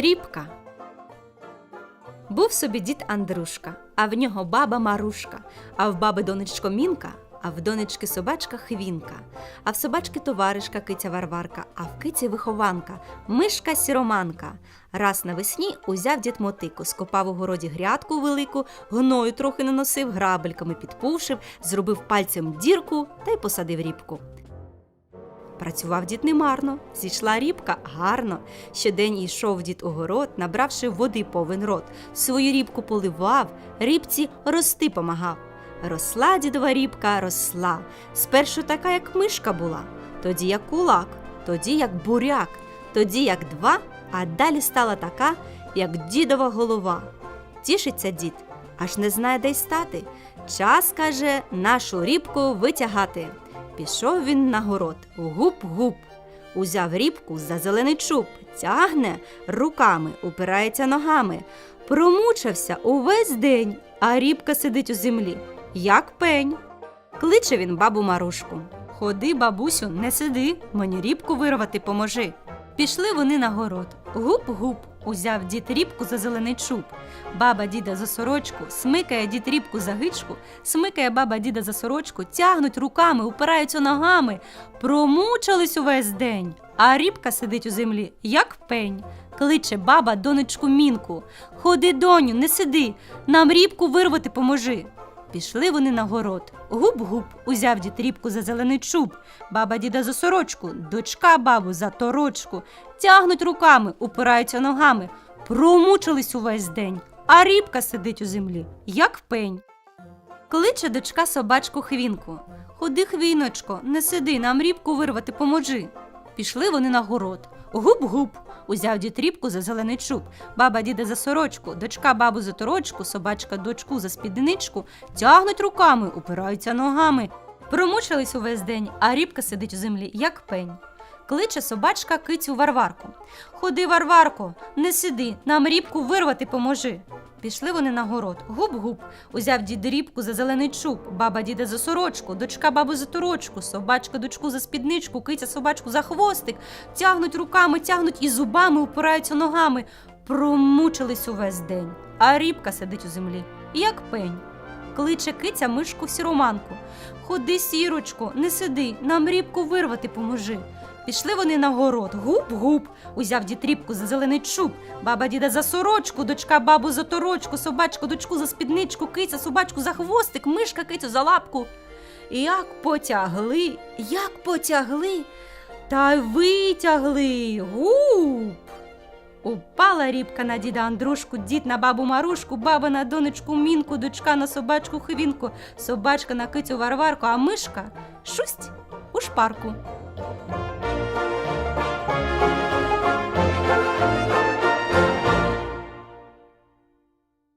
Рібка. Був собі дід Андрушка, а в нього баба Марушка, а в баби донечко Мінка, а в донечки собачка Хвінка, а в собачки товаришка киця Варварка, а в киці вихованка, мишка сіроманка. Раз навесні узяв дід мотику, скопав у городі грядку велику, гною трохи наносив, грабельками підпушив, зробив пальцем дірку та й посадив рібку. Працював дід немарно, зійшла рібка гарно. Щодень йшов дід у город, набравши води повен рот. Свою рібку поливав, рібці рости помагав. Росла дідова рібка, росла. Спершу така, як мишка була, тоді як кулак, тоді як буряк, тоді як два, а далі стала така, як дідова голова. Тішиться дід, аж не знає, де й стати. Час, каже, нашу рібку витягати. Пішов він на город, гуп-гуп. Узяв рібку за зелений чуб, тягне руками, упирається ногами. Промучився увесь день, а рібка сидить у землі, як пень. Кличе він бабу Марушку. Ходи, бабусю, не сиди, мені рібку вирвати поможи. Пішли вони на город. Гуп-гуп, узяв дід рібку за зелений чуб. Баба діда за сорочку, смикає дід рібку за гичку, смикає баба діда за сорочку, тягнуть руками, упираються ногами. Промучились увесь день, а рібка сидить у землі, як пень. Кличе баба донечку мінку. Ходи, доню, не сиди, нам рібку вирвати поможи. Пішли вони на город. Гуп-гуп, узяв дід рібку за зелений чуб, баба діда за сорочку, дочка бабу за торочку. Тягнуть руками, упираються ногами. Промучились увесь день, а рібка сидить у землі, як пень. Кличе дочка собачку хвінку. Ходи, хвіночко, не сиди, нам рібку вирвати поможи. Пішли вони на город. Гуп-гуп, узяв дід рібку за зелений чуб, баба діда за сорочку, дочка бабу за торочку, собачка дочку за спідничку, тягнуть руками, упираються ногами. Промучились увесь день, а рібка сидить у землі, як пень. Кличе собачка кицю Варварку. Ходи, Варварко, не сиди, нам рібку вирвати поможи. Пішли вони на город. Гуп-гуп. Узяв дід рібку за зелений чуб, баба діда за сорочку, дочка бабу за торочку, собачка дочку за спідничку, киця собачку за хвостик. Тягнуть руками, тягнуть і зубами, упираються ногами. Промучились увесь день, а рібка сидить у землі, як пень. Кличе киця мишку сіроманку. Ходи, сірочко, не сиди, нам рібку вирвати поможи. Пішли вони на город. Гуп-гуп. Узяв дід рібку за зелений чуб, баба діда за сорочку, дочка бабу за торочку, собачку дочку за спідничку, киця собачку за хвостик, мишка кицю за лапку. Як потягли, як потягли, та й витягли. Гуп. Упала рібка на діда Андрушку, дід на бабу Марушку, баба на донечку Мінку, дочка на собачку Хвінку, собачка на кицю Варварку, а мишка шусть у шпарку.